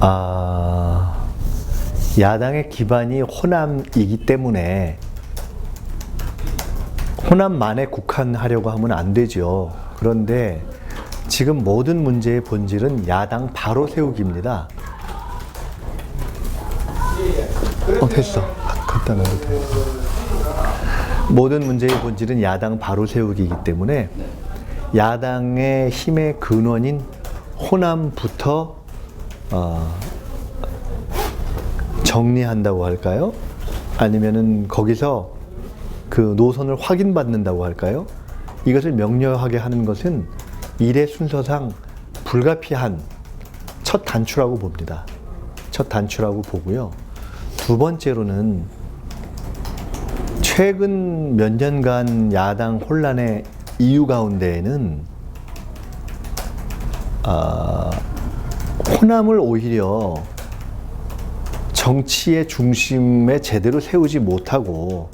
아, 야당의 기반이 호남이기 때문에 호남만에 국한하려고 하면 안 되죠. 그런데 지금 모든 문제의 본질은 야당 바로 세우기입니다. 어, 됐어. 갖다 놔도 돼. 모든 문제의 본질은 야당 바로 세우기이기 때문에 야당의 힘의 근원인 호남부터 어, 정리한다고 할까요? 아니면은 거기서 그 노선을 확인받는다고 할까요? 이것을 명료하게 하는 것은 일의 순서상 불가피한 첫 단추라고 봅니다. 첫 단추라고 보고요. 두 번째로는 최근 몇 년간 야당 혼란의 이유 가운데에는 아, 호남을 오히려 정치의 중심에 제대로 세우지 못하고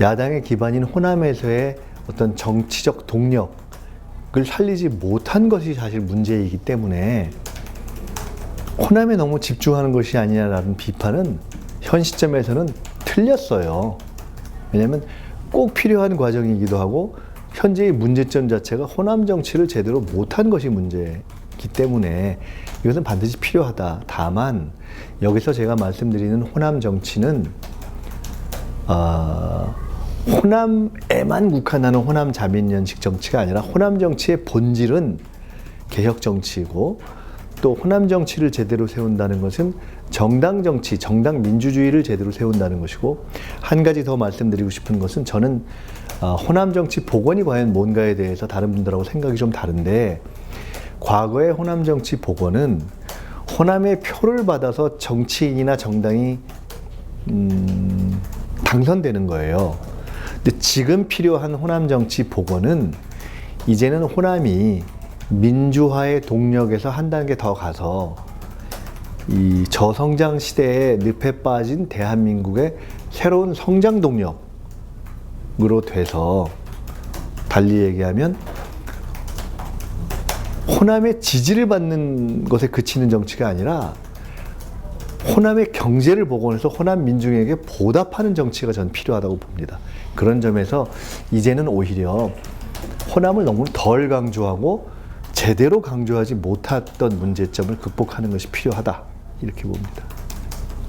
야당의 기반인 호남에서의 어떤 정치적 동력을 살리지 못한 것이 사실 문제이기 때문에 호남에 너무 집중하는 것이 아니냐라는 비판은 현 시점에서는 틀렸어요. 왜냐하면 꼭 필요한 과정이기도 하고 현재의 문제점 자체가 호남 정치를 제대로 못한 것이 문제 이기 때문에 이것은 반드시 필요하다. 다만 여기서 제가 말씀드리는 호남 정치는 어, 호남에만 국한하는 호남 자민연식 정치가 아니라 호남 정치의 본질은 개혁 정치이고 또 호남 정치를 제대로 세운다는 것은 정당 정치, 정당 민주주의를 제대로 세운다는 것이고 한 가지 더 말씀드리고 싶은 것은 저는 어, 호남 정치 복원이 과연 뭔가에 대해서 다른 분들하고 생각이 좀 다른데 과거의 호남 정치 복원은 호남의 표를 받아서 정치인이나 정당이 음, 당선되는 거예요. 근데 지금 필요한 호남 정치 복원은 이제는 호남이 민주화의 동력에서 한 단계 더 가서 이 저성장 시대에 늪에 빠진 대한민국의 새로운 성장 동력으로 돼서 달리 얘기하면 호남의 지지를 받는 것에 그치는 정치가 아니라 호남의 경제를 복원해서 호남 민중에게 보답하는 정치가 전 필요하다고 봅니다. 그런 점에서 이제는 오히려 호남을 너무 덜 강조하고 제대로 강조하지 못했던 문제점을 극복하는 것이 필요하다. 이렇게 봅니다.